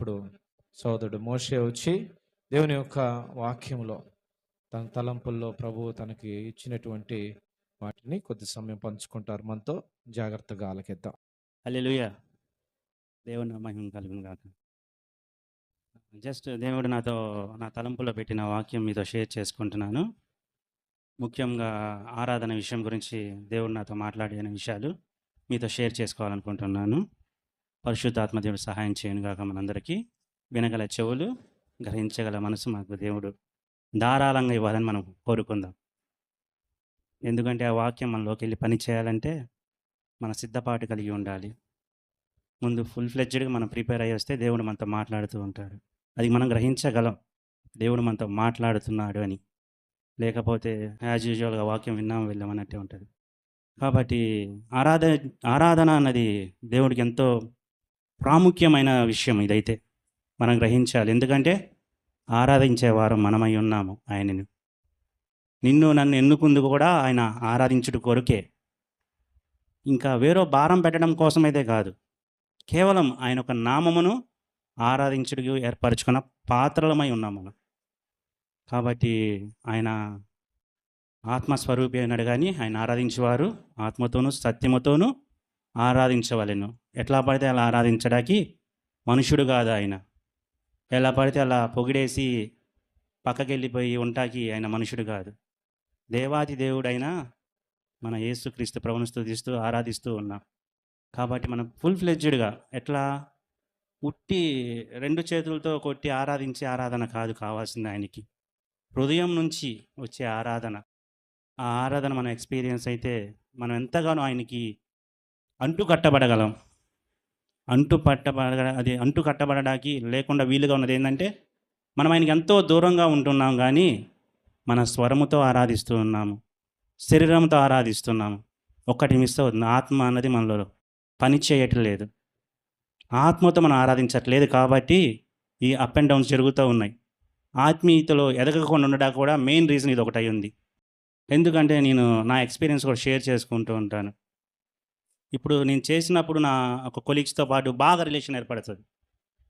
ఇప్పుడు సోదరుడు మోషే వచ్చి దేవుని యొక్క వాక్యంలో తన తలంపుల్లో ప్రభువు తనకి ఇచ్చినటువంటి వాటిని కొద్ది సమయం పంచుకుంటారు. మనతో జాగ్రత్తగా ఆలకిద్దాం. అల్లెలుయ దేవుని మహిమ కలుగును కాక జస్ట్ దేవుడు నాతో నా తలంపులో పెట్టిన వాక్యం మీతో షేర్ చేసుకుంటున్నాను. ముఖ్యంగా ఆరాధన విషయం గురించి దేవుడు నాతో మాట్లాడిన విషయాలు మీతో షేర్ చేసుకోవాలనుకుంటున్నాను. పరిశుద్ధాత్మ దేవుడు సహాయం చేయనుగాక మనందరికీ. వినగల చెవులు గ్రహించగల మనసు మాకు దేవుడు ధారాళంగా ఇవ్వాలని మనం కోరుకుందాం. ఎందుకంటే ఆ వాక్యం మనలోకి వెళ్ళి పని చేయాలంటే మన సిద్ధపాటు కలిగి ఉండాలి. ముందు ఫుల్ ఫ్లెడ్జ్డ్గా మనం ప్రిపేర్ అయ్యి వస్తే దేవుడు మనతో మాట్లాడుతూ ఉంటాడు. అది మనం గ్రహించగలం. దేవుడు మనతో మాట్లాడుతున్నాడు అని. లేకపోతే యాజ్ యూజువల్గా వాక్యం విన్నాం వెళ్ళామన్నట్టే ఉంటుంది. కాబట్టి ఆరాధ ఆరాధన అన్నది దేవుడికి ఎంతో ప్రాముఖ్యమైన విషయం ఇదైతే. మనం గ్రహించాలి. ఎందుకంటే ఆరాధించేవారు మనమై ఉన్నాము ఆయనను. నిన్ను నన్ను ఎన్నుకుందుకు కూడా ఆయన ఆరాధించుట కొరకే. ఇంకా వేరే భారం పెట్టడం కోసమైతే కాదు. కేవలం ఆయన ఒక నామమును ఆరాధించుడికి ఏర్పరచుకున్న పాత్రలమై ఉన్నాం మనం. కాబట్టి ఆయన ఆత్మస్వరూపి అయినాడు కానీ ఆయన ఆరాధించేవారు ఆత్మతోనూ సత్యముతోనూ ఆరాధించవలెను. ఎట్లా పడితే అలా ఆరాధించడానికి మనుషుడు కాదు ఆయన. ఎలా పడితే అలా పొగిడేసి పక్కకెళ్ళిపోయి ఉంటాకి ఆయన మనుషుడు కాదు. దేవాది దేవుడైన మన యేసుక్రీస్తు ప్రభుని స్థుతిస్తూ ఆరాధిస్తూ ఉన్నాం. కాబట్టి మనం ఫుల్ ఫ్లెడ్జ్డ్గా ఎట్లా ఉట్టి రెండు చేతులతో కొట్టి ఆరాధించే ఆరాధన కాదు కావాల్సింది ఆయనకి. హృదయం నుంచి వచ్చే ఆరాధన. ఆ ఆరాధన మన ఎక్స్పీరియన్స్ అయితే మనం ఎంతగానో ఆయనకి అంటు కట్టబడగలం. అంటు పట్టబడ అది అంటు కట్టబడడానికి లేకుండా వీలుగా ఉన్నది ఏంటంటే మనం ఆయనకి ఎంతో దూరంగా ఉంటున్నాం కానీ మన స్వరముతో ఆరాధిస్తూ ఉన్నాము. శరీరంతో ఆరాధిస్తున్నాము ఒక్కటి మిస్ అవుతుంది. ఆత్మ అన్నది మనలో పని చేయట్లేదు. ఆత్మతో మనం ఆరాధించట్లేదు కాబట్టి ఈ అప్ అండ్ డౌన్స్ జరుగుతూ ఉన్నాయి. ఆత్మీయతలో ఎదగకుండా ఉండడానికి కూడా మెయిన్ రీజన్ ఇది ఒకటై ఉంది. ఎందుకంటే నేను నా ఎక్స్పీరియన్స్ కూడా షేర్ చేసుకుంటూ ఉంటాను. ఇప్పుడు నేను చేసినప్పుడు నా ఒక కొలీగ్స్తో పాటు బాగా రిలేషన్ ఏర్పడుతుంది.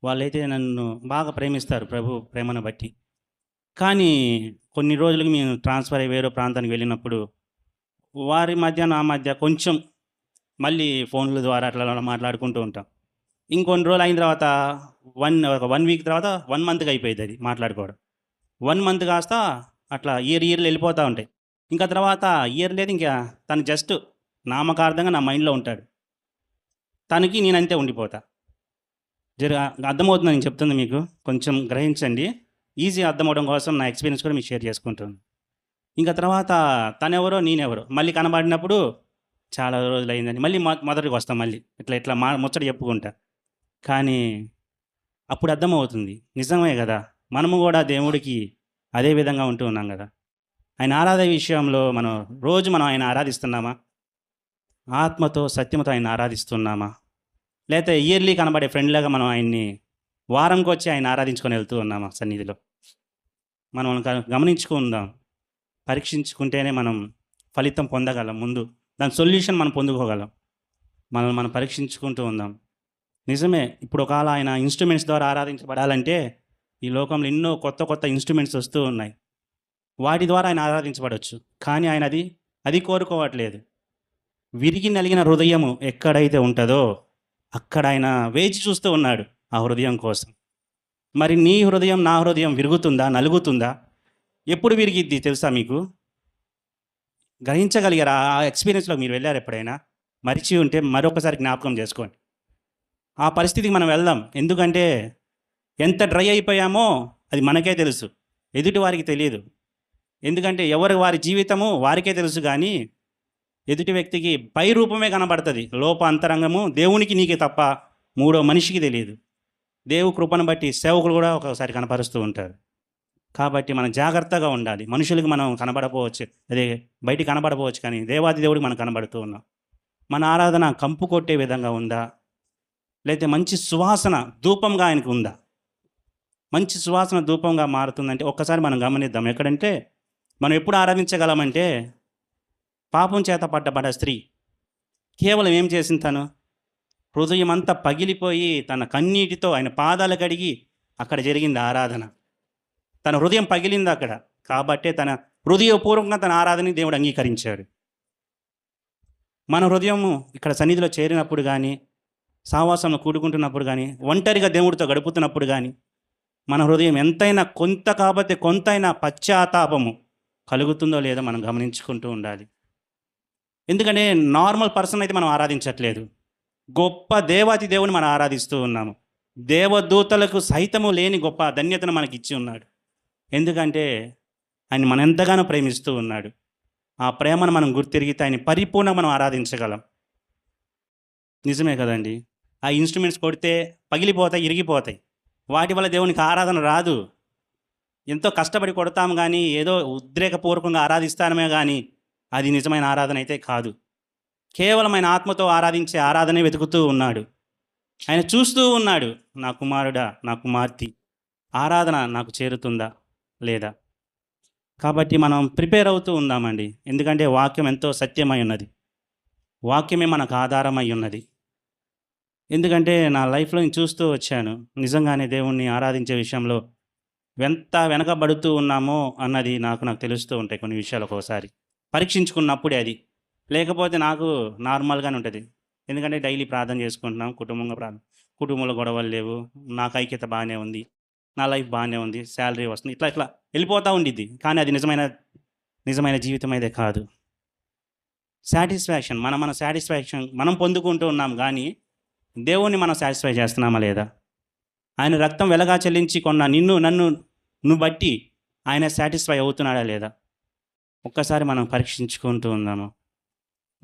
వాళ్ళైతే నన్ను బాగా ప్రేమిస్తారు ప్రభు ప్రేమను బట్టి. కానీ కొన్ని రోజులకు మేము ట్రాన్స్ఫర్ అయ్యి వేరే ప్రాంతానికి వెళ్ళినప్పుడు వారి మధ్య నా మధ్య కొంచెం మళ్ళీ ఫోన్ల ద్వారా అట్లా మాట్లాడుకుంటూ ఉంటాం. ఇంకొన్ని రోజులు అయిన తర్వాత వన్ ఒక వన్ వీక్ తర్వాత వన్ మంత్కి అయిపోయింది అది మాట్లాడుకోవడం. వన్ మంత్ కాస్త అట్లా ఇయర్ ఇయర్లు వెళ్ళిపోతూ ఉంటాయి. ఇంకా తర్వాత ఇయర్ లేదు ఇంకా తను జస్ట్ నామకార్థంగా నా మైండ్లో ఉంటాడు. తనకి నేనంతే ఉండిపోతా. జర అర్థమవుతుంది నేను చెప్తుంది మీకు? కొంచెం గ్రహించండి. ఈజీ అర్థమవడం కోసం నా ఎక్స్పీరియన్స్ కూడా మీకు షేర్ చేసుకుంటాను ఇంకా తర్వాత తనెవరో నేనెవరో. మళ్ళీ కనబడినప్పుడు చాలా రోజులు అయిందని మళ్ళీ మొ మొదటికి వస్తాం మళ్ళీ. ఇట్లా ఇట్లా మా ముచ్చట చెప్పుకుంటా. కానీ అప్పుడు అర్థమవుతుంది. నిజమే కదా. మనము కూడా దేవుడికి అదే విధంగా ఉంటూ ఉన్నాం కదా. ఆయన ఆరాధన విషయంలో మనం రోజు మనం ఆయన ఆరాధిస్తున్నామా? ఆత్మతో సత్యమతో ఆయన ఆరాధిస్తున్నామా? లేకపోతే ఇయర్లీ కనబడే ఫ్రెండ్లాగా మనం ఆయన్ని వారంకి వచ్చి ఆయన ఆరాధించుకొని వెళ్తూ ఉన్నామా సన్నిధిలో? మనం గ- గమనించుకుందాం. పరీక్షించుకుంటేనే మనం ఫలితం పొందగలం ముందు. దాని సొల్యూషన్ మనం పొందుకోగలం. మనం మనం పరీక్షించుకుంటూ ఉందాం. నిజమే ఇప్పుడు ఒకవేళ ఆయన ఇన్స్ట్రుమెంట్స్ ద్వారా ఆరాధించబడాలంటే ఈ లోకంలో ఎన్నో కొత్త కొత్త ఇన్స్ట్రుమెంట్స్ వస్తూ ఉన్నాయి. వాటి ద్వారా ఆయన ఆరాధించబడవచ్చు కానీ ఆయన అది అది కోరుకోవట్లేదు. విరిగి నలిగిన హృదయము ఎక్కడైతే ఉంటుందో అక్కడ ఆయన వేచి చూస్తూ ఉన్నాడు ఆ హృదయం కోసం. మరి నీ హృదయం నా హృదయం విరుగుతుందా నలుగుతుందా? ఎప్పుడు విరిగిద్ది తెలుసా మీకు? గ్రహించగలిగారా? ఆ ఎక్స్పీరియన్స్లో మీరు వెళ్ళారు ఎప్పుడైనా? మరిచి ఉంటే మరొకసారి జ్ఞాపకం చేసుకోండి. ఆ పరిస్థితికి మనం వెళ్దాం. ఎందుకంటే ఎంత డ్రై అయిపోయామో అది మనకే తెలుసు. ఎదుటి వారికి తెలియదు. ఎందుకంటే ఎవరు వారి జీవితము వారికే తెలుసు కానీ ఎదుటి వ్యక్తికి పై రూపమే కనబడుతుంది. లోప అంతరంగము దేవునికి నీకే తప్ప మూడో మనిషికి తెలియదు. దేవు కృపను బట్టి సేవకులు కూడా ఒకసారి కనపరుస్తూ ఉంటారు. కాబట్టి మనం జాగ్రత్తగా ఉండాలి. మనుషులకు మనం కనబడపోవచ్చు. అదే బయటికి కనబడపోవచ్చు కానీ దేవాది దేవుడికి మనం కనబడుతూ ఉన్నాం. మన ఆరాధన కంపు కొట్టే విధంగా ఉందా? లేకపోతే మంచి సువాసన ధూపంగా ఆయనకు ఉందా? మంచి సువాసన ధూపంగా మారుతుందంటే ఒక్కసారి మనం గమనిద్దాం. ఎక్కడంటే మనం ఎప్పుడు ఆరాధించగలమంటే పాపం చేత పట్టబడ స్త్రీ కేవలం ఏం చేసింది తను? హృదయం అంతా పగిలిపోయి తన కన్నీటితో ఆయన పాదాలు కడిగి అక్కడ జరిగింది ఆరాధన. తన హృదయం పగిలింది అక్కడ. కాబట్టే తన హృదయపూర్వకంగా తన ఆరాధనని దేవుడు అంగీకరించాడు. మన హృదయము ఇక్కడ సన్నిధిలో చేరినప్పుడు కానీ సావాసంలో కూడుకుంటున్నప్పుడు కానీ ఒంటరిగా దేవుడితో గడుపుతున్నప్పుడు కానీ మన హృదయం ఎంతైనా కొంత కాబట్టి కొంతైనా పశ్చాత్తాపము కలుగుతుందో లేదో మనం గమనించుకుంటూ ఉండాలి. ఎందుకంటే నార్మల్ పర్సన్ అయితే మనం ఆరాధించట్లేదు. గొప్ప దేవాతి దేవుని మనం ఆరాధిస్తూ ఉన్నాము. దేవదూతలకు సైతము లేని గొప్ప ధన్యతను మనకి ఇచ్చి ఉన్నాడు. ఎందుకంటే ఆయన మన ఎంతగానో ప్రేమిస్తూ ఉన్నాడు. ఆ ప్రేమను మనం గుర్తిరిగితే ఆయన పరిపూర్ణ మనం ఆరాధించగలం. నిజమే కదండి. ఆ ఇన్స్ట్రుమెంట్స్ కొడితే పగిలిపోతాయి ఇరిగిపోతాయి. వాటి వల్ల దేవునికి ఆరాధన రాదు. ఎంతో కష్టపడి కొడతాం కానీ ఏదో ఉద్రేకపూర్వకంగా ఆరాధిస్తానమే కానీ అది నిజమైన ఆరాధన అయితే కాదు. కేవలమైన ఆత్మతో ఆరాధించే ఆరాధనే వెతుకుతూ ఉన్నాడు. ఆయన చూస్తూ ఉన్నాడు నా కుమారుడా నా కుమార్తె ఆరాధన నాకు చేరుతుందా లేదా? కాబట్టి మనం ప్రిపేర్ అవుతూ ఉందామండి. ఎందుకంటే వాక్యం ఎంతో సత్యమై ఉన్నది. వాక్యమే మనకు ఆధారమై ఉన్నది. ఎందుకంటే నా లైఫ్లో నేను చూస్తూ వచ్చాను నిజంగానే దేవుణ్ణి ఆరాధించే విషయంలో ఎంత వెనకబడుతూ ఉన్నామో అన్నది నాకు నాకు తెలుస్తూ ఉంటాయి కొన్ని విషయాలు ఒక్కోసారి. పరీక్షించుకున్నప్పుడే అది. లేకపోతే నాకు నార్మల్గానే ఉంటుంది. ఎందుకంటే డైలీ ప్రార్థన చేసుకుంటున్నాం కుటుంబంగా ప్రార్థన కుటుంబంలో గొడవలు లేవు నాకు ఐక్యత బాగానే ఉంది నా లైఫ్ బాగానే ఉంది శాలరీ వస్తుంది ఇట్లా ఇట్లా వెళ్ళిపోతూ ఉండిద్ది. కానీ అది నిజమైన నిజమైన జీవితం అయితే కాదు. సాటిస్ఫాక్షన్ మన మన సాటిస్ఫాక్షన్ మనం పొందుకుంటూ ఉన్నాం కానీ దేవుణ్ణి మనం సాటిస్ఫై చేస్తున్నామా లేదా? ఆయన రక్తం వెలగా చెల్లించి కొన్న నిన్ను నన్ను నువ్వు బట్టి ఆయన సాటిస్ఫై అవుతున్నాడా లేదా? ఒక్కసారి మనం పరీక్షించుకుంటూ ఉందాము.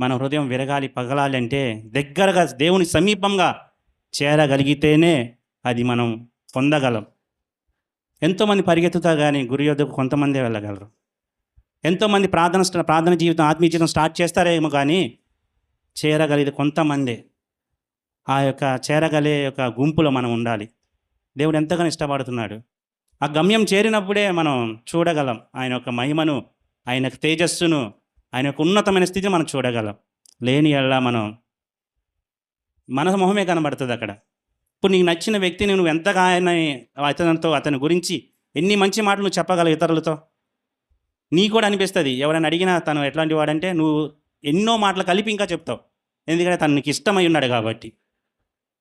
మన హృదయం విరగాలి పగలాలి అంటే దగ్గరగా దేవుని సమీపంగా చేరగలిగితేనే అది మనం పొందగలం. ఎంతోమంది పరిగెత్తుతా కానీ గురి యొద్దకు కొంతమందే వెళ్ళగలరు. ఎంతోమంది ప్రార్థన ప్రార్థన జీవితం ఆత్మీయ జీవితం స్టార్ట్ చేస్తారేమో కానీ చేరగలిగేది కొంతమందే. ఆ యొక్క చేరగలే యొక్క గుంపులో మనం ఉండాలి. దేవుడు ఎంతగానో ఇష్టపడుతున్నాడు. ఆ గమ్యం చేరినప్పుడే మనం చూడగలం ఆయన యొక్క మహిమను ఆయన తేజస్సును ఆయన యొక్క ఉన్నతమైన స్థితిని మనం చూడగలం. లేని ఎలా మనం మన మొహమే కనబడుతుంది అక్కడ. ఇప్పుడు నీకు నచ్చిన వ్యక్తిని నువ్వు ఎంతగా ఆయన అతనితో అతని గురించి ఎన్ని మంచి మాటలు నువ్వు చెప్పగలవు ఇతరులతో? నీ కూడా అనిపిస్తుంది. ఎవరైనా అడిగినా తను ఎట్లాంటి వాడంటే నువ్వు ఎన్నో మాటలు కలిపి ఇంకా చెప్తావు. ఎందుకంటే తను నీకు ఇష్టమై ఉన్నాడు కాబట్టి.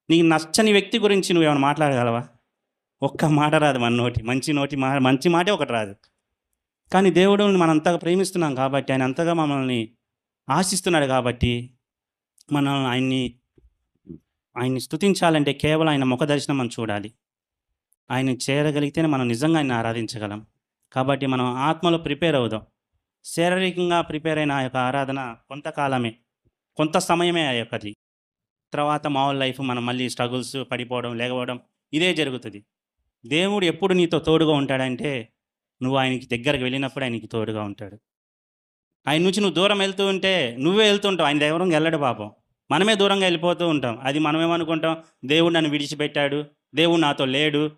నీకు నచ్చని వ్యక్తి గురించి నువ్వు ఏమైనా మాట్లాడగలవా? ఒక్క మాట రాదు మన నోటి. మంచి నోటి మా మంచి మాటే ఒకటి రాదు. కానీ దేవుడుని మనం అంతగా ప్రేమిస్తున్నాం కాబట్టి ఆయన అంతగా మమ్మల్ని ఆశిస్తున్నాడు కాబట్టి మనం ఆయన్ని ఆయన్ని స్తుతించాలంటే కేవలం ఆయన ముఖ దర్శనం మనం చూడాలి. ఆయన చేరగలిగితేనే మనం నిజంగా ఆయన ఆరాధించగలం. కాబట్టి మనం ఆత్మలో ప్రిపేర్ అవుదాం. శారీరకంగా ప్రిపేర్ అయిన ఆ యొక్క ఆరాధన కొంతకాలమే కొంత సమయమే ఆ యొక్కది. తర్వాత మామూలు లైఫ్ మనం మళ్ళీ స్ట్రగుల్స్ పడిపోవడం లేకపోవడం ఇదే జరుగుతుంది. దేవుడు ఎప్పుడు నీతో తోడుగా ఉంటాడంటే నువ్వు ఆయనకి దగ్గరకు వెళ్ళినప్పుడు ఆయనకి తోడుగా ఉంటాడు. ఆయన నుంచి నువ్వు దూరం వెళ్తూ ఉంటే నువ్వే వెళ్తుంటావు ఆయన దూరంగా వెళ్ళడు పాపం. మనమే దూరంగా వెళ్ళిపోతూ ఉంటాం. అది మనమేమనుకుంటాం? దేవుడు నన్ను విడిచిపెట్టాడు. దేవుడు నాతో లేడు.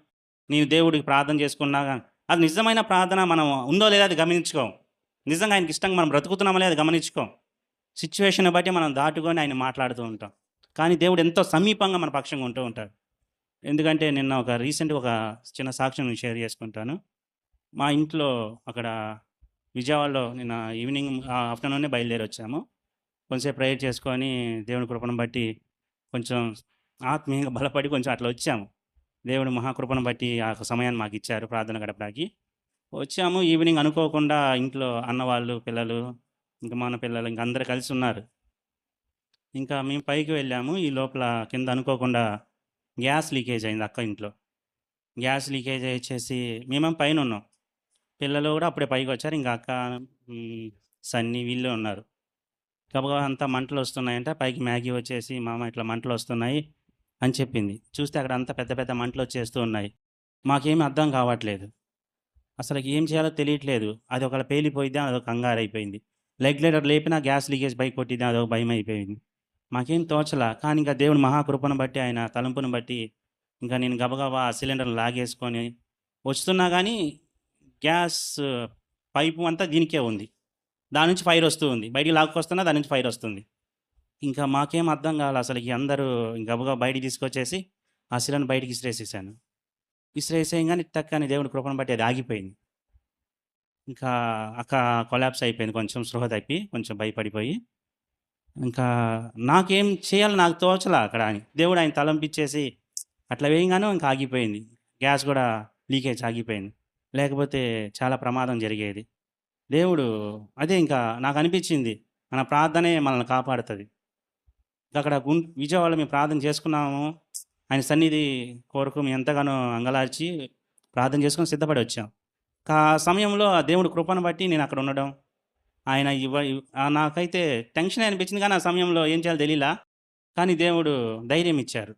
నేను దేవుడికి ప్రార్థన చేసుకున్నా కానీ అది నిజమైన ప్రార్థన మనం ఉందో లేదో అది గమనించుకోం. నిజంగా ఆయనకి ఇష్టంగా మనం బ్రతుకుతున్నామో లేదో గమనించుకోం. సిచ్యువేషన్ బట్టి మనం దాటుకొని ఆయన మాట్లాడుతూ ఉంటాం. కానీ దేవుడు ఎంతో సమీపంగా మన పక్షంగా ఉంటూ ఉంటాడు. ఎందుకంటే నిన్న ఒక రీసెంట్ ఒక చిన్న సాక్ష్యం షేర్ చేసుకుంటాను. మా ఇంట్లో అక్కడ విజయవాడలో నిన్న ఈవినింగ్ ఆఫ్టర్నూనే బయలుదేరి వచ్చాము. కొంచెం ప్రేయర్ చేసుకొని దేవుని కృపను బట్టి కొంచెం ఆత్మీయంగా బలపడి కొంచెం అట్లా వచ్చాము. దేవుడు మహాకృపను బట్టి ఆ సమయాన్ని మాకు ఇచ్చారు ప్రార్థన గడపడానికి. వచ్చాము ఈవినింగ్ అనుకోకుండా ఇంట్లో అన్నవాళ్ళు పిల్లలు ఇంకా మన పిల్లలు ఇంకా అందరు కలిసి ఉన్నారు. ఇంకా మేము పైకి వెళ్ళాము. ఈ లోపల కింద అనుకోకుండా గ్యాస్ లీకేజ్ అయింది అక్క ఇంట్లో. గ్యాస్ లీకేజ్ వచ్చేసి మేమేం పైన ఉన్నాం. పిల్లలు కూడా అప్పుడే పైకి వచ్చారు. ఇంకా అక్క సన్నీ వీళ్ళు ఉన్నారు. కాబట్టి అంతా మంటలు వస్తున్నాయంటే. పైకి మ్యాగీ వచ్చేసి మామ ఇట్లా మంటలు వస్తున్నాయి అని చెప్పింది. చూస్తే అక్కడ అంతా పెద్ద పెద్ద మంటలు వచ్చేస్తూ ఉన్నాయి. మాకేమీ అర్థం కావట్లేదు. అసలు ఏం చేయాలో తెలియట్లేదు. అది ఒకవేళ పేలిపోయిద్దా అదొక కంగారు అయిపోయింది. రెగ్యులేటర్ లేపినా గ్యాస్ లీకేజ్ బైక్ కొట్టిద్దా అదొక భయం అయిపోయింది. మాకేం తోచలా. కానీ ఇంకా దేవుని మహాకృపను బట్టి ఆయన తలంపును బట్టి ఇంకా నేను గబగబా ఆ సిలిండర్ లాగేసుకొని వస్తున్నా కానీ గ్యాస్ పైపు అంతా దీనికే ఉంది. దాని నుంచి ఫైర్ వస్తూ ఉంది. బయటికి లాక్కొస్తున్నా దాని నుంచి ఫైర్ వస్తుంది. ఇంకా మాకేం అర్థం కావాలి అసలు అందరూ గబగా బయటికి తీసుకొచ్చేసి ఆ శిలను బయటికి విసిరేసేసాను విసిరేసేయంగానే తక్కని దేవుడి కృపను బట్టి అది ఆగిపోయింది. ఇంకా అక్క కొలాప్స్ అయిపోయింది. కొంచెం స్పృహ తప్పి కొంచెం భయపడిపోయి. ఇంకా నాకేం చేయాలి నాకు తోచలా అక్కడ అని దేవుడు ఆయన తలంపిచ్చేసి అట్లా వేయంగానే ఇంకా ఆగిపోయింది. గ్యాస్ కూడా లీకేజ్ ఆగిపోయింది. లేకపోతే చాలా ప్రమాదం జరిగేది. దేవుడు అదే ఇంకా నాకు అనిపించింది. మన ప్రార్థనే మనల్ని కాపాడుతుంది. అక్కడ గుం విజయవాడ మేము ప్రార్థన చేసుకున్నాము. ఆయన సన్నిధి కోరకు మేము ఎంతగానో అంగలార్చి ప్రార్థన చేసుకొని సిద్ధపడి వచ్చాం. ఆ సమయంలో ఆ దేవుడు కృపను బట్టి నేను అక్కడ ఉండడం. ఆయన ఇవ్వ నాకైతే టెన్షన్ అనిపించింది కానీ ఆ సమయంలో ఏం చేయాలో తెలియలా కానీ దేవుడు ధైర్యం ఇచ్చారు.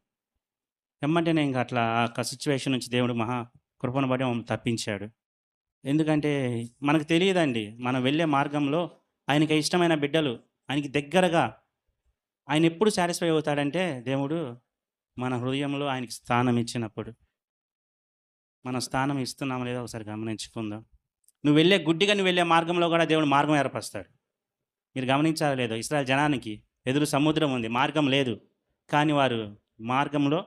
ఎమ్మంటేనే ఇంకా అట్లా ఆ సిచ్యువేషన్ నుంచి దేవుడు మహా కృపను బట్టి మమ్మల్ని తప్పించాడు. ఎందుకంటే మనకు తెలియదండి మనం వెళ్ళే మార్గంలో ఆయనకి ఇష్టమైన బిడ్డలు ఆయనకి దగ్గరగా ఆయన ఎప్పుడు సాటిస్ఫై అవుతాడంటే దేవుడు మన హృదయంలో ఆయనకి స్థానం ఇచ్చినప్పుడు. మన స్థానం ఇస్తున్నాం లేదా ఒకసారి గమనించుకుందాం. నువ్వు వెళ్ళే గుడ్డిగా నువ్వు వెళ్ళే మార్గంలో కూడా దేవుడు మార్గం ఏర్పరుస్తాడు. మీరు గమనించాలో లేదో ఇస్రాయల్ జనానికి ఎదురు సముద్రం ఉంది మార్గం లేదు. కానీ వారు మార్గంలో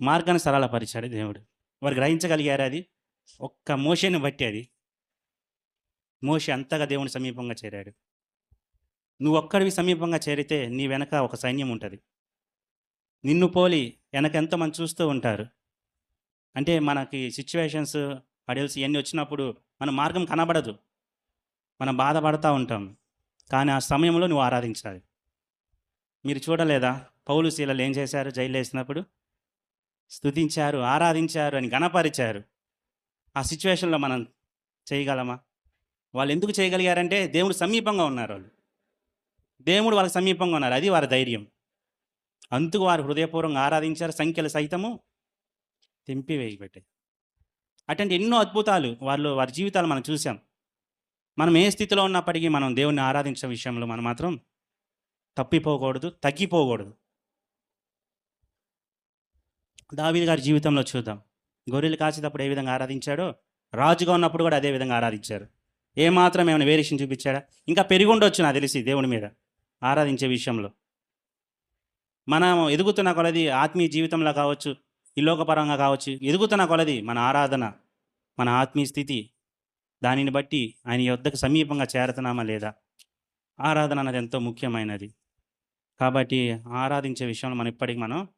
మార్గాన్ని సరళపరిచాడు దేవుడు. వారు గ్రహించగలిగారు అది? ఒక్క మోషని బట్టి అది. మోషే అంతగా దేవుని సమీపంగా చేరాడు. నువ్వు ఒక్కడివి సమీపంగా చేరితే నీ వెనక ఒక సైన్యం ఉంటుంది. నిన్ను పోలి వెనక ఎంతమంది చూస్తూ ఉంటారు. అంటే మనకి సిచ్యువేషన్స్ అడల్స్ ఇవన్నీ వచ్చినప్పుడు మన మార్గం కనబడదు. మనం బాధపడతా ఉంటాం. కానీ ఆ సమయంలో నువ్వు ఆరాధించాలి. మీరు చూడలేదా? పౌలు శీలలు ఏం చేశారు? జైలు వేసినప్పుడు స్థుతించారు ఆరాధించారు అని గణపరిచారు. ఆ సిచ్యువేషన్లో మనం చేయగలమా? వాళ్ళు ఎందుకు చేయగలిగారంటే దేవుడు సమీపంగా ఉన్నారు వాళ్ళు. దేవుడు వాళ్ళకి సమీపంగా ఉన్నారు. అది వారి ధైర్యం. అందుకు వారు హృదయపూర్వకంగా ఆరాధించారు సంఖ్యలు సైతము తెంపివేయబెట్టాయి అటువంటి ఎన్నో అద్భుతాలు వాళ్ళు వారి జీవితాలు మనం చూసాం మనం ఏ స్థితిలో ఉన్నప్పటికీ మనం దేవుణ్ణి ఆరాధించే విషయంలో మనం మాత్రం తప్పిపోకూడదు తగ్గిపోకూడదు. దావీదు గారి జీవితంలో చూద్దాం. గొర్రెలు కాసేటప్పుడు ఏ విధంగా ఆరాధించాడో? రాజుగా ఉన్నప్పుడు కూడా అదే విధంగా ఆరాధించారు. ఏమాత్రం ఏమైనా వేరియేషన్ చూపించాడా? ఇంకా పెరిగి నాకు తెలిసి దేవుని మీద ఆరాధించే విషయంలో. మనం ఎదుగుతున్న కొలది ఆత్మీయ జీవితంలో కావచ్చు ఈ లోకపరంగా కావచ్చు ఎదుగుతున్న కొలది మన ఆరాధన మన ఆత్మీయ స్థితి దానిని బట్టి ఆయన యొద్దకు సమీపంగా చేరుతున్నామా లేదా? ఆరాధన అన్నది ఎంతో ముఖ్యమైనది. కాబట్టి ఆరాధించే విషయంలో మనం ఇప్పటికి మనం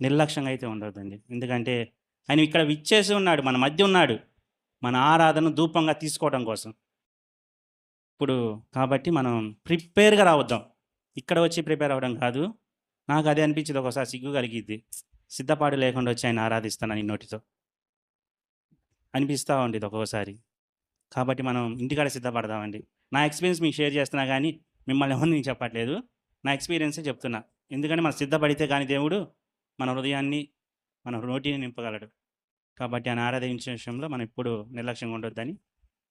నిర్లక్ష్యంగా అయితే ఉండొద్దండి. ఎందుకంటే ఆయన ఇక్కడ విచ్చేసి ఉన్నాడు మన మధ్య ఉన్నాడు. మన ఆరాధన ధూపంగా తీసుకోవడం కోసం. ఇప్పుడు కాబట్టి మనం ప్రిపేర్గా రావద్దాం. ఇక్కడ వచ్చి ప్రిపేర్ అవ్వడం కాదు. నాకు అదే అనిపించింది ఒకసారి సిగ్గు కలిగిద్ది. సిద్ధపాటు లేకుండా వచ్చి ఆయన ఆరాధిస్తానని నోటితో. అనిపిస్తూ ఉండేది ఒక్కొక్కసారి కాబట్టి మనం ఇంటికాడ సిద్ధపడదామండి. నా ఎక్స్పీరియన్స్ మీకు షేర్ చేస్తున్నా కానీ మిమ్మల్ని ఎవరిని చెప్పట్లేదు. నా ఎక్స్పీరియన్సే చెప్తున్నా. ఎందుకంటే మనం సిద్ధపడితే కానీ దేవుడు మన హృదయాన్ని మన నోటిని నింపగలడు. కాబట్టి ఆయన ఆరాధించే విషయంలో మనం ఎప్పుడు నిర్లక్ష్యంగా ఉండొద్దని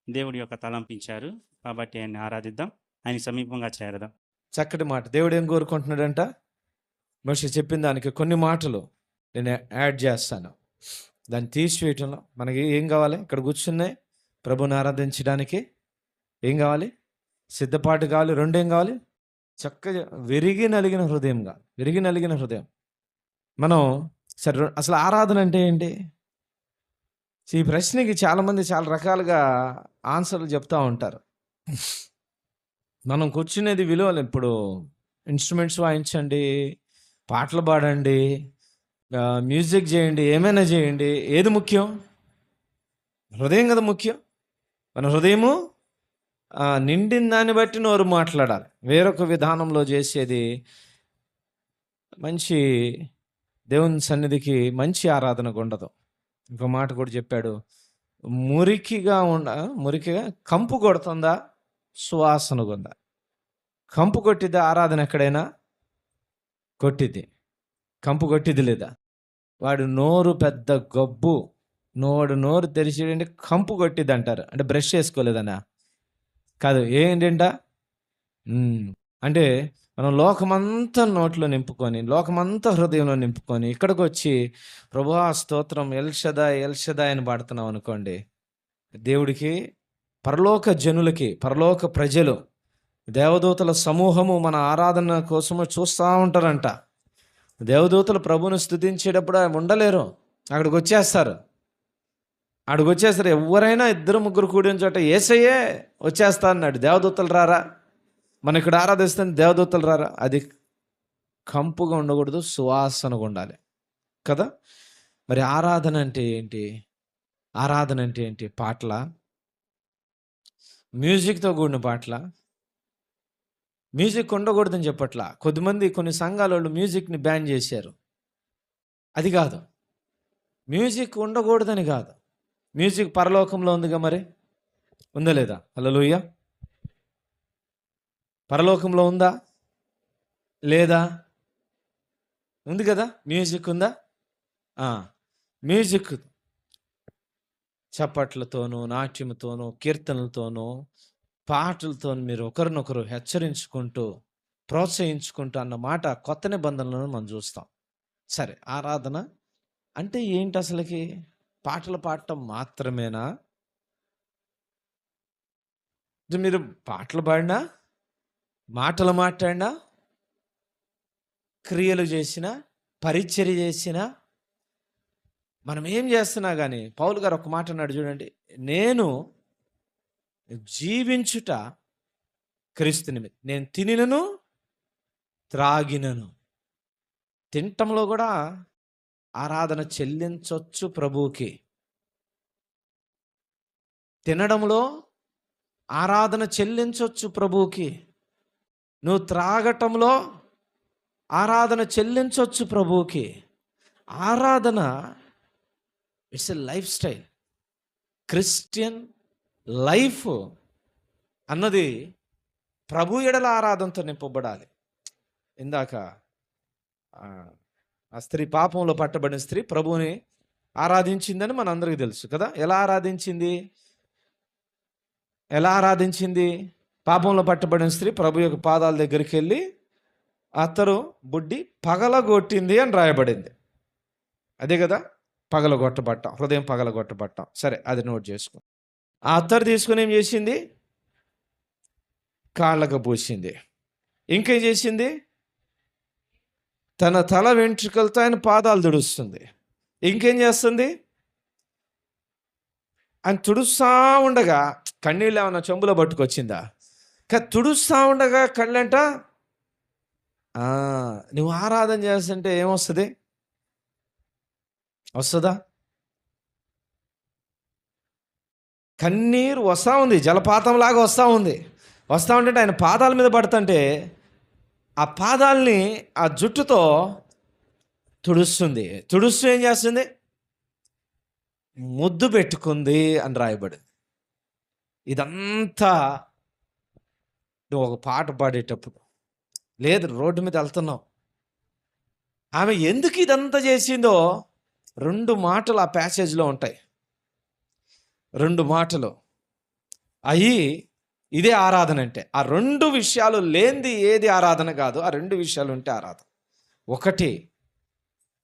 దేవుడి యొక్క తలంపించారు. కాబట్టి ఆయన్ని ఆరాధిద్దాం. ఆయన సమీపంగా చేరదాం. చక్కటి మాట. దేవుడు ఏం కోరుకుంటున్నాడంట? మనిషి చెప్పిన దానికి కొన్ని మాటలు నేను యాడ్ చేస్తాను. దాన్ని తీసివేయటంలో మనకి ఏం కావాలి? ఇక్కడ కూర్చున్నాయి ప్రభుని ఆరాధించడానికి ఏం కావాలి? సిద్ధపాటు కావాలి. రెండేం కావాలి? చక్కగా విరిగి నలిగిన హృదయంగా విరిగి నలిగిన హృదయం. మనం సరే అసలు ఆరాధన అంటే ఏంటి? ఈ ప్రశ్నకి చాలామంది చాలా రకాలుగా ఆన్సర్లు చెప్తూ ఉంటారు. మనం కూర్చునేది విలువలు ఇప్పుడు ఇన్స్ట్రుమెంట్స్ వాయించండి పాటలు పాడండి మ్యూజిక్ చేయండి ఏమైనా చేయండి ఏది ముఖ్యం? హృదయం కదా ముఖ్యం. మన హృదయము నిండిన దాన్ని బట్టి నోరు మాట్లాడాలి. వేరొక విధానంలో చేసేది మంచి దేవుని సన్నిధికి మంచి ఆరాధనకు ఉండదు ఇంకో మాట కూడా చెప్పాడు మురికిగా ఉండ మురికిగా కంపు కొడుతుందా సువాసన ఉందా? కంపు కొట్టిద్దా ఆరాధన ఎక్కడైనా? కొట్టిద్ది. కంపు కొట్టిద్ది లేదా? వాడు నోరు పెద్ద గబ్బు నోడు నోరు తెరిచేయండి కంపు కొట్టిద్ది అంటారు. అంటే బ్రష్ చేసుకోలేదనా? కాదు ఏంటంట? అంటే మనం లోకమంతా నోట్లో నింపుకొని లోకమంతా హృదయంలో నింపుకొని ఇక్కడికి వచ్చి ప్రభా స్తోత్రం ఎల్షదా ఎల్షదా అని పాడుతున్నాం అనుకోండి. దేవుడికి పరలోక జనులకి పరలోక ప్రజలు దేవదూతల సమూహము మన ఆరాధన కోసము చూస్తూ ఉంటారంట. దేవదూతలు ప్రభుని స్థుతించేటప్పుడు ఉండలేరు. అక్కడికి వచ్చేస్తారు. అక్కడికి వచ్చేస్తారు. ఎవరైనా ఇద్దరు ముగ్గురు కూడిన చోట ఏసయ్యే వచ్చేస్తా అన్నాడు. దేవదూతలు రారా? మనం ఇక్కడ ఆరాధిస్తే దేవదూతలు రారా? అది కంపుగా ఉండకూడదు సువాసనగా ఉండాలి. కదా? మరి ఆరాధన అంటే ఏంటి? ఆరాధన అంటే ఏంటి? పాటల? మ్యూజిక్తో కూడిన పాటల? మ్యూజిక్ ఉండకూడదని చెప్పట్లా? కొద్దిమంది కొన్ని సంఘాల వాళ్ళు మ్యూజిక్ని బ్యాన్ చేశారు. అది కాదు. మ్యూజిక్ ఉండకూడదని కాదు. మ్యూజిక్ పరలోకంలో ఉందిగా మరి? ఉందా లేదా? హలోయ పరలోకంలో ఉందా? లేదా? ఉంది కదా? మ్యూజిక్ ఉందా? మ్యూజిక్ చప్పట్లతోనూ నాట్యంతోనూ కీర్తనలతోనూ పాటలతో మీరు ఒకరినొకరు హెచ్చరించుకుంటూ ప్రోత్సహించుకుంటూ అన్న మాట కొత్త నిబంధనలను మనం చూస్తాం. సరే ఆరాధన అంటే ఏంటి అసలుకి? పాటలు పాడటం మాత్రమేనా? ఇది మీరు పాటలు పాడినా మాటలు మాట్లాడినా క్రియలు చేసిన పరిచర్య చేసిన మనం ఏం చేస్తున్నా కానీ పౌలు గారు ఒక మాట అన్నాడు చూడండి నేను జీవించుట క్రీస్తు నిమిత్తం నేను తినినను త్రాగినను. తింటంలో కూడా ఆరాధన చెల్లించవచ్చు ప్రభువుకి. తినడంలో ఆరాధన చెల్లించవచ్చు ప్రభువుకి. నువ్వు త్రాగటంలో ఆరాధన చెల్లించవచ్చు ప్రభువుకి. ఆరాధన it's a lifestyle Christian life అన్నది ప్రభు ఎడల ఆరాధనతో నింపబడాలి. ఇందాక ఆ, స్త్రీ పాపంలో పట్టబడిన స్త్రీ ప్రభువుని ఆరాధించిందని మనందరికీ తెలుసు కదా. ఎలా ఆరాధించింది? ఎలా ఆరాధించింది? పాపంలో పట్టబడిన స్త్రీ ప్రభు యొక్క పాదాల దగ్గరికి వెళ్ళి అత్తరు బుడ్డి పగలగొట్టింది అని రాయబడింది. అదే కదా? పగలగొట్టబట్టాం హృదయం పగలగొట్టబట్టాం. సరే అది నోట్ చేసుకో. ఆ అత్తరు తీసుకుని ఏం చేసింది? కాళ్ళకు పూసింది. ఇంకేం చేసింది? తన తల వెంట్రుకలతో ఆయన పాదాలు తుడుస్తుంది. ఇంకేం చేస్తుంది? ఆయన తుడుస్తా ఉండగా కన్నీళ్ళు ఏమైనా చెంబులో పట్టుకొచ్చిందా? తుడుస్తా ఉండగా కళ్ళంట? నువ్వు ఆరాధన చేస్తుంటే ఏమొస్తుంది? వస్తుందా? కన్నీరు వస్తూ ఉంది జలపాతంలాగా వస్తూ ఉంది. వస్తూ ఉంటే ఆయన పాదాల మీద పడుతుంటే ఆ పాదాలని ఆ జుట్టుతో తుడుస్తుంది. తుడుస్తూ ఏం చేస్తుంది? ముద్దు పెట్టుకుంది అని రాయబడి ఇదంతా నువ్వు ఒక పాట పాడేటప్పుడు లేదు రోడ్డు మీద వెళ్తున్నావు. ఆమె ఎందుకు ఇదంతా చేసిందో రెండు మాటలు ఆ ప్యాసేజ్లో ఉంటాయి. రెండు మాటలు. అయి ఇదే ఆరాధన అంటే ఆ రెండు విషయాలు లేనిది ఏది ఆరాధన కాదు ఆ రెండు విషయాలు ఉంటే ఆరాధన. ఒకటి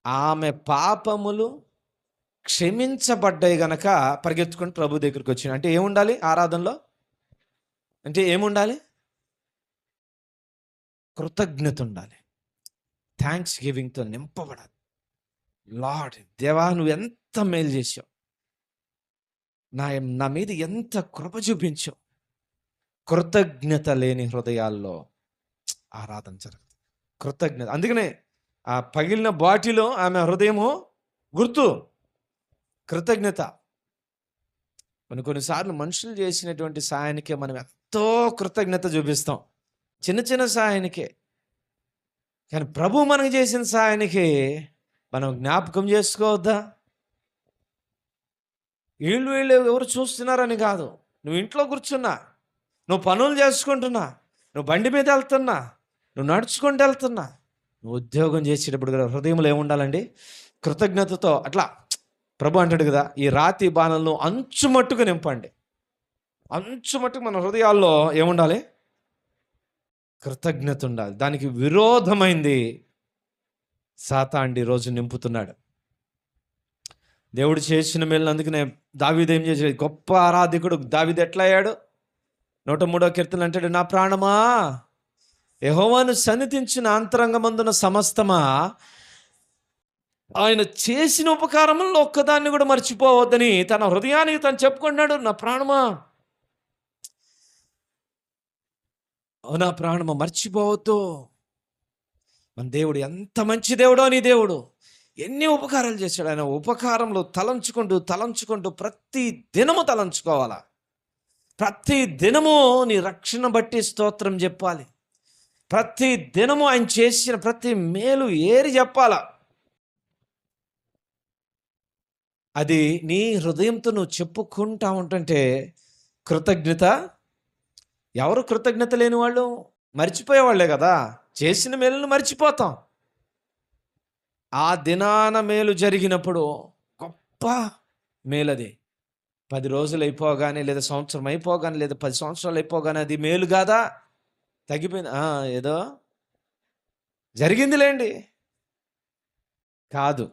ఆమె పాపములు క్షమించబడ్డాయి గనక పరిగెత్తుకుని ప్రభు దగ్గరికి వచ్చిన అంటే ఏముండాలి ఆరాధనలో? అంటే ఏముండాలి? కృతజ్ఞత ఉండాలి థ్యాంక్స్ గివింగ్తో నింపబడాలి. లార్డ్ దేవా నువ్వు ఎంత మేలు చేసావు నా నా మీద ఎంత కృప చూపించావు. కృతజ్ఞత లేని హృదయాల్లో ఆరాధన జరగదు. కృతజ్ఞత అందుకనే ఆ పగిలిన బాటిలో ఆమె హృదయము గుర్తు. కృతజ్ఞత. కొన్ని కొన్నిసార్లు మనుషులు చేసినటువంటి సాయానికి మనం ఎంతో కృతజ్ఞత చూపిస్తాం. చిన్న చిన్న సాయానికే కానీ ప్రభు మనకు చేసిన సాయానికి మనం జ్ఞాపకం చేసుకోవద్దా? వీళ్ళు వీళ్ళు ఎవరు చూస్తున్నారని కాదు. నువ్వు ఇంట్లో కూర్చున్నా. నువ్వు పనులు చేసుకుంటున్నా. నువ్వు బండి మీద వెళ్తున్నా. నువ్వు నడుచుకుంటూ వెళ్తున్నా. నువ్వు ఉద్యోగం చేసేటప్పుడు కూడా హృదయంలో ఏముండాలండి కృతజ్ఞతతో అట్లా ప్రభు అంటాడు కదా ఈ రాతి బాణలను అంచు మట్టుకు నింపండి. అంచు మట్టుకు మన హృదయాల్లో ఏముండాలి? కృతజ్ఞత ఉండాలి దానికి విరోధమైంది సాతాండి రోజు నింపుతున్నాడు. దేవుడు చేసిన మేలు అందుకనే దావీదు ఏం చేసాడు గొప్ప ఆరాధికుడు. దావీదు ఎట్లా అయ్యాడు? నూట మూడో కీర్తన అంటాడు నా ప్రాణమా? యహోవాను సన్నిధించిన అంతరంగమందున సమస్తమా? ఆయన చేసిన ఉపకారముల్లో ఒక్కదాన్ని కూడా మర్చిపోవద్దని తన హృదయానికి తను చెప్పుకున్నాడు. నా ప్రాణమా? అవునా ప్రాణము? మర్చిపోవద్దు. మన దేవుడు ఎంత మంచి దేవుడో నీ దేవుడు. ఎన్ని ఉపకారాలు చేశాడు ఆయన? ఉపకారంలో తలంచుకుంటూ తలంచుకుంటూ ప్రతి దినము తలంచుకోవాలా? ప్రతి దినము నీ రక్షణ బట్టి స్తోత్రం చెప్పాలి. ప్రతి దినము ఆయన చేసిన ప్రతి మేలు ఏరి చెప్పాలా? అది నీ హృదయంతో నువ్వు చెప్పుకుంటా ఉంటుంటే కృతజ్ఞత ఎవరు కృతజ్ఞత లేని వాళ్ళు మర్చిపోయేవాళ్ళే కదా? చేసిన మేలును మర్చిపోతాం. ఆ దినాన మేలు జరిగినప్పుడు గొప్ప మేలది. పది రోజులు అయిపోగానే లేదా సంవత్సరం అయిపోగానే లేదా పది సంవత్సరాలు అయిపోగానే అది మేలు కాదా? తగ్గిపోయింది. ఏదో జరిగిందిలేండి. కాదు.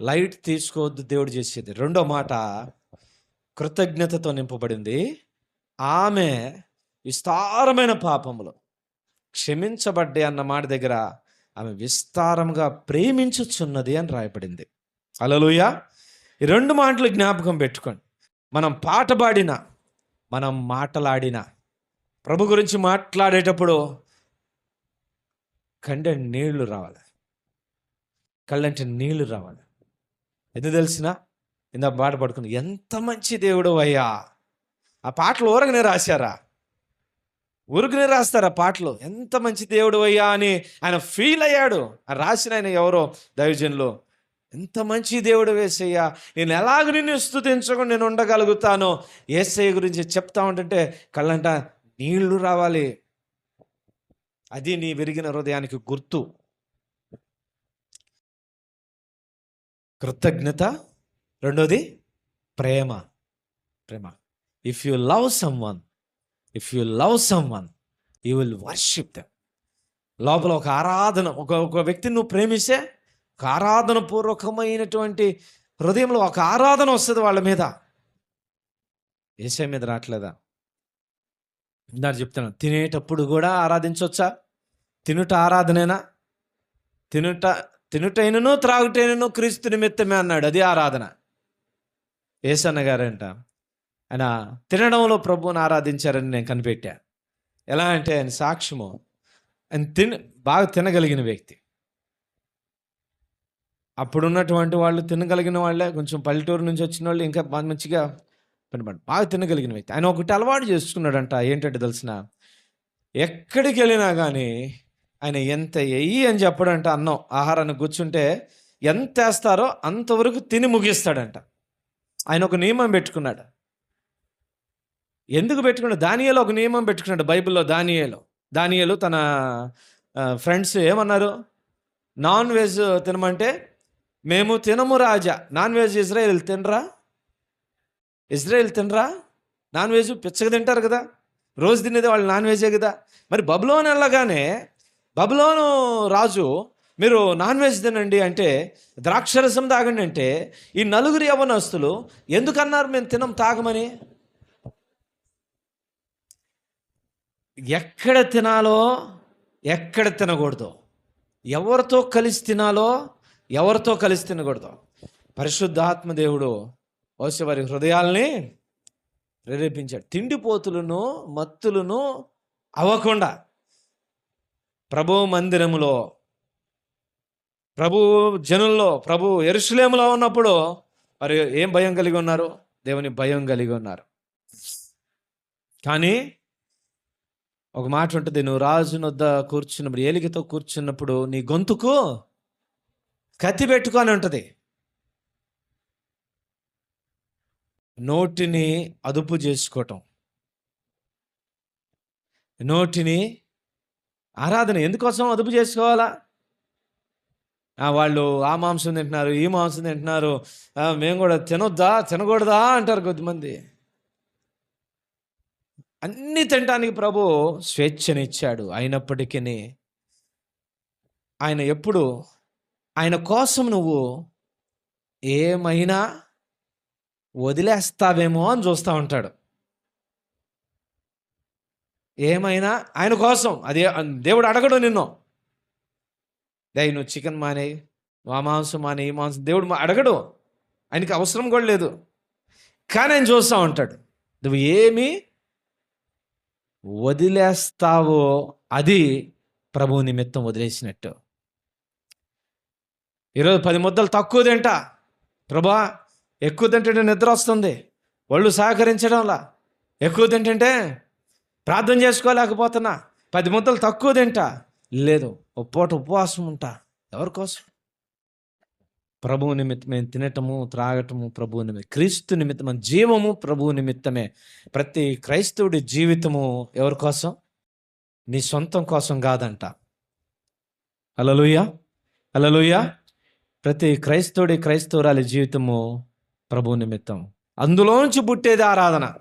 లైట్ తీసుకోవద్దు దేవుడు చేసేది. రెండో మాట కృతజ్ఞతతో నింపబడింది. ఆమె విస్తారమైన పాపములు. క్షమించబడ్డే అన్న మాట దగ్గర ఆమె విస్తారంగా ప్రేమించుచున్నది అని రాయబడింది. అలలుయ ఈ రెండు మాటలు జ్ఞాపకం పెట్టుకోండి. మనం పాట పాడిన మనం మాటలాడిన ప్రభు గురించి మాట్లాడేటప్పుడు కండె నీళ్ళు రావాలి. కళ్ళంటే నీళ్ళు రావాలి. ఎందుకు తెలిసిన? ఇందా పాట పడుకుని ఎంత మంచి దేవుడు అయ్యా! ఆ పాటలు ఊరగానే రాశారా? ఉరుగుని రాస్తారు ఆ పాటలు? ఎంత మంచి దేవుడు అయ్యా అని ఆయన ఫీల్ అయ్యాడు. ఆ రాసిన ఆయన ఎవరో? దైవజనులు. ఎంత మంచి దేవుడు వేసయ్యా నేను ఎలాగ నిన్ను స్థుతించకుండా నేను ఉండగలుగుతాను? ఏసయ్య గురించి చెప్తా ఉంటుంటే కళ్ళంట నీళ్ళు రావాలి. అది నీ విరిగిన హృదయానికి గుర్తు. కృతజ్ఞత. రెండోది ప్రేమ. ప్రేమ. If you love someone if you love someone you will worship them లోపల ఒక ఆరాధన ఒక ఒక వ్యక్తిని నువ్వు ప్రేమిస్తే ఒక ఆరాధన పూర్వకమైనటువంటి హృదయంలో ఒక ఆరాధన వస్తుంది వాళ్ళ మీద. ఏసై మీద రావట్లేదా? ఇందాక చెప్తాను తినేటప్పుడు కూడా ఆరాధించవచ్చా తినుట ఆరాధనేనా? తినుట తినుటైనను త్రాగుటైనను క్రీస్తు నిమిత్తమే అన్నాడు అది ఆరాధన. ఏసన్న గారంట ఆయన తినడంలో ప్రభువుని ఆరాధించారని నేను కనిపెట్టా. ఎలా అంటే ఆయన సాక్ష్యము ఆయన తిన బాగా తినగలిగిన వ్యక్తి. అప్పుడున్నటువంటి వాళ్ళు తినగలిగిన వాళ్ళే కొంచెం పల్లెటూరు నుంచి వచ్చిన వాళ్ళు ఇంకా బాగా మంచిగా పనిపడి బాగా తినగలిగిన వ్యక్తి. ఆయన ఒకటి అలవాటు చేసుకున్నాడంట ఏంటంటే తెలిసిన ఎక్కడికి వెళ్ళినా కానీ ఆయన ఎంత ఎయ్యి అని చెప్పడంట అన్నం ఆహారాన్ని కూర్చుంటే ఎంత వేస్తారో అంతవరకు తిని ముగిస్తాడంట. ఆయన ఒక నియమం పెట్టుకున్నాడు. ఎందుకు పెట్టుకున్నాడు? దానియలో ఒక నియమం పెట్టుకున్నాడు బైబిల్లో దానియలో. దానియలు తన ఫ్రెండ్స్ ఏమన్నారు? నాన్ వెజ్ తినమంటే మేము తినము రాజా. నాన్ వెజ్ ఇజ్రాయెల్ తినరా? ఇజ్రాయెల్ తినరా? నాన్ వెజ్ పిచ్చగా తింటారు కదా. రోజు తినేది వాళ్ళు నాన్ వెజే కదా. మరి బబులోన్ వెళ్ళగానే బబులోను రాజు మీరు నాన్ వెజ్ తినండి అంటే ద్రాక్షరసం తాగండి అంటే ఈ నలుగురు యవనస్తులు ఎందుకన్నారు మేము తినం తాగమని? ఎక్కడ తినాలో ఎక్కడ తినకూడదు. ఎవరితో కలిసి తినాలో ఎవరితో కలిసి తినకూడదు. పరిశుద్ధాత్మ దేవుడు బహుశా వారి హృదయాల్ని ప్రేరేపించాడు. తిండిపోతులను మత్తులను అవ్వకుండా ప్రభు మందిరములో ప్రభు జనుల్లో ప్రభు ఎరుసలేములో ఉన్నప్పుడు మరి ఏం భయం కలిగి ఉన్నారు? దేవుని భయం కలిగి ఉన్నారు. కానీ ఒక మాట ఉంటుంది నువ్వు రాజు వద్ద కూర్చున్నప్పుడు ఏలికతో కూర్చున్నప్పుడు నీ గొంతుకు కత్తి పెట్టుకొని ఉంటుంది. నోటిని అదుపు చేసుకోవటం. నోటిని ఆరాధన ఎందుకోసం అదుపు చేసుకోవాలా? వాళ్ళు ఆ మాంసం తింటున్నారు ఈ మాంసం తింటున్నారు మేము కూడా తినొద్దా తినకూడదా అంటారు కొద్దిమంది. అన్ని తినటానికి ప్రభు స్వేచ్ఛనిచ్చాడు. అయినప్పటికీ ఆయన ఎప్పుడు ఆయన కోసం నువ్వు ఏమైనా వదిలేస్తావేమో అని చూస్తూ ఉంటాడు. ఏమైనా ఆయన కోసం అదే దేవుడు అడగడు నిన్ను. దే నువ్వు చికెన్ మానే మా మాంసం మానే ఈ మాంసం దేవుడు మా- అడగడు. ఆయనకి అవసరం కూడా లేదు. కానీ ఆయన చూస్తూ ఉంటాడు. నువ్వు ఏమి వదిలేస్తావో అది ప్రభు నిమిత్తం వదిలేసినట్టు. ఈరోజు పది ముద్దలు తక్కువ తింటా. ప్రభా ఎక్కువ తింటుంటే నిద్ర వస్తుంది. ఒళ్ళు సహకరించడంలా. ఎక్కువ తింటుంటే ప్రార్థన చేసుకోలేకపోతున్నా. పది ముద్దలు తక్కువ తింటా. లేదు ఒక ఉపవాసం ఉంటా. ఎవరి కోసం ప్రభువు నిమిత్తమే తినటము త్రాగటము ప్రభువు నిమిత్తం క్రీస్తు నిమిత్తం జీవము ప్రభువు నిమిత్తమే. ప్రతి క్రైస్తవుడి జీవితము ఎవరి కోసం? నీ సొంతం కోసం కాదంట. అలలుయ అలలుయ ప్రతి క్రైస్తవుడి క్రైస్తవురాలి జీవితము ప్రభు నిమిత్తం. అందులోంచి పుట్టేది ఆరాధన.